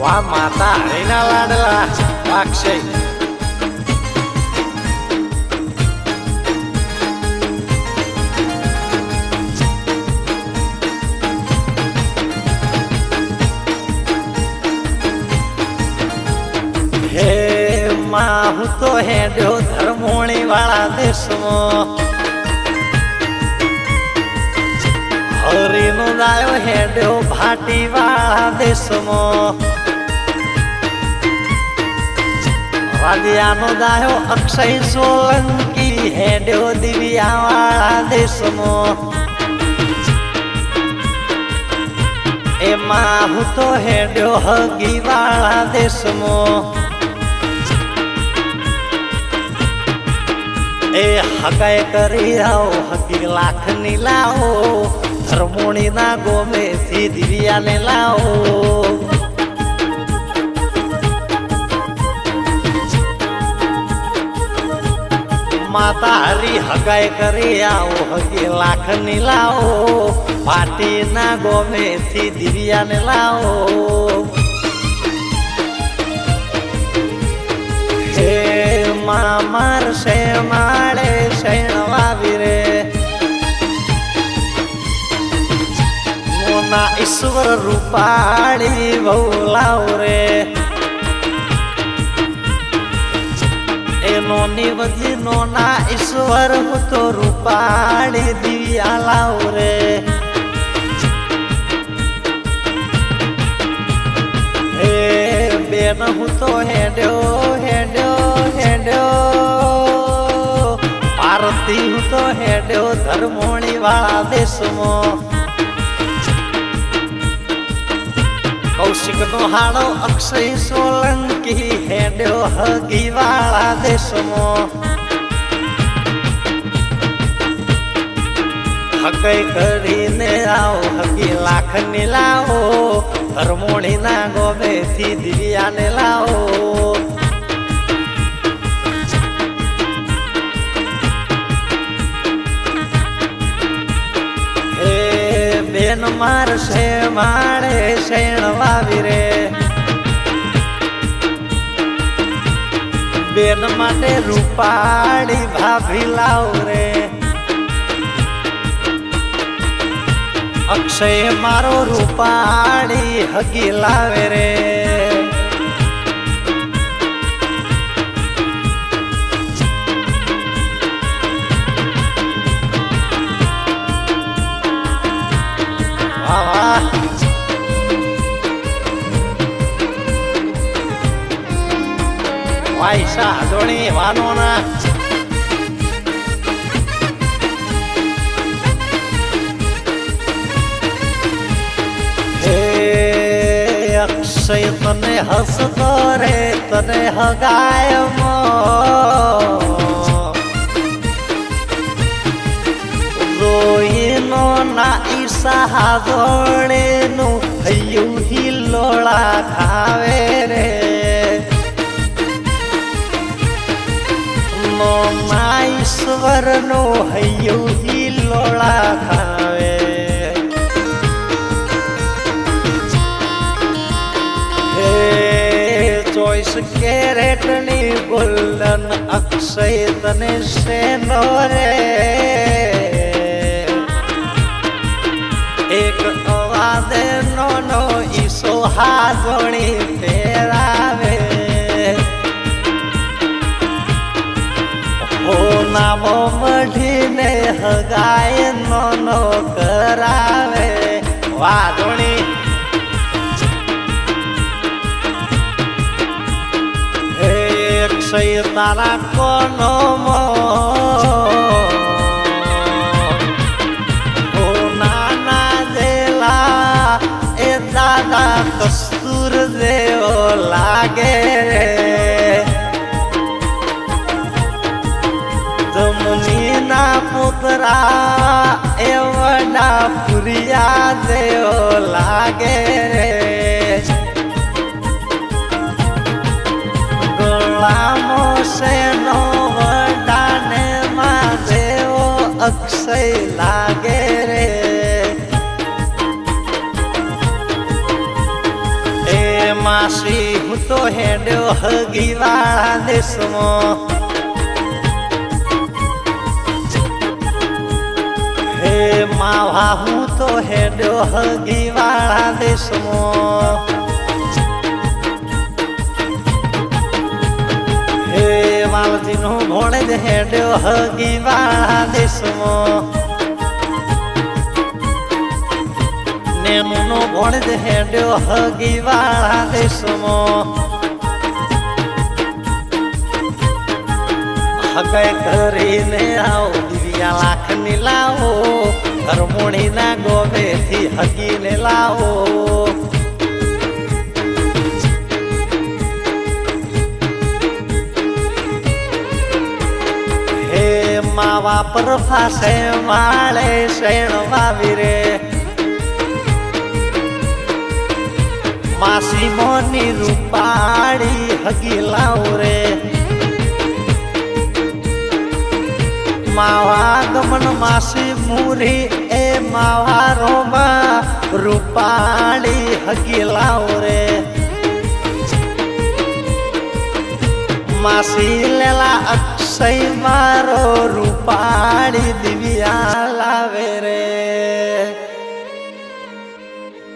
વા માતા હરીના લાડલા હું તો હેડ્યો ધર્મોણી વાળા દેશમાં હરીનો દાયો હેડ્યો ભાટી વાળા દેશમાં રાધિયાનો દાયો અક્ષય સોલંકી હેડ્યો દિવ્યા વાળા દેશમાં એમાં હું તો હેડ્યો હગી વાળા દેશમાં એ હકાય કરી આવો હકી લાખની લાવો. ધર્મોણી ના ગોમે થી દિવ્યાને લાવો. માતા હરી હકાય કરી આવો હકી લાખની લાવો. પાટી ના ગોમે થી દિવ્યાને લાવો. હે માં મારશે ઈશ્વર રૂપાળી બહુ લાવ રે એનો નિવધી નો ના ઈશ્વર હું તો રૂપાળી દિવ્યા લાવ રે હે બેન હું તો હેડ્યો હેડ્યો હેડ્યો પાર્વતી હું તો હેડ્યો ધર્મોણી વાળા કૌશિક નો હાડો અક્ષય સોલંકી હેડ્યો હગી વાળા દેશમાં. હકઈ કરીને આવો, હગી લાખની લાવો હરમોણી ના ગોબે થી દિવ્યાને લાવો. મારશે માળે શેણ વાવી રે. બેન માટે રૂપાળી ભાભી લાવ રે. અક્ષય મારો રૂપાળી હગી લાવે રે. વાયસા ધોણી વાનોના. હે અક્ષય તને હસતો રે તને હગાય રોઈનો ના ઈસા દોડેનું હૈયું હિલોળા ખાવે રે. નો ના ઈશ્વરનો હૈયું હિલોળા ખાવે. ચોઈસ કેરેટની ગોલ્ડન અક્ષય તને શેનો રે? અવાદે નો ઈસો હાજણી ફેરાવે ઓ નામો મઢીને હગાય નો નો કરાવે વાદણી એક અક્ષય તારા પુતરા એ પુરિયા જેવો લાગે રે ગણ લામો સેનો વડાને માં દેવો અક્ષય લાગે એ માસી હું તો હેડ્યો હગી વાળા દેશમાં. હે માવા, હું તો હેડ્યો હગી વાળા દેશમાં. હે વાલજીનો ભોળે જ હેડ્યો હગી વાળા દેશમાં. નો ભોળે જ હેડ્યો હગી વાળા દેશમાં. હગાઈ કરીને આવો દિવ્યા લાખની લાવો કરમોણીના ગોમેથી હગીને લાવો. હે માવા પર ફાસે માળે શેણ વાવી રે. માસી મોની રૂપાળી હગી લાવ રે. માવા ગમન માસી મૂરી એ માવા રોમા રૂપાળી હગી લાવ રે. માસી લેલા અક્ષય મારો રૂપાળી દિવ્યા લાવે રે.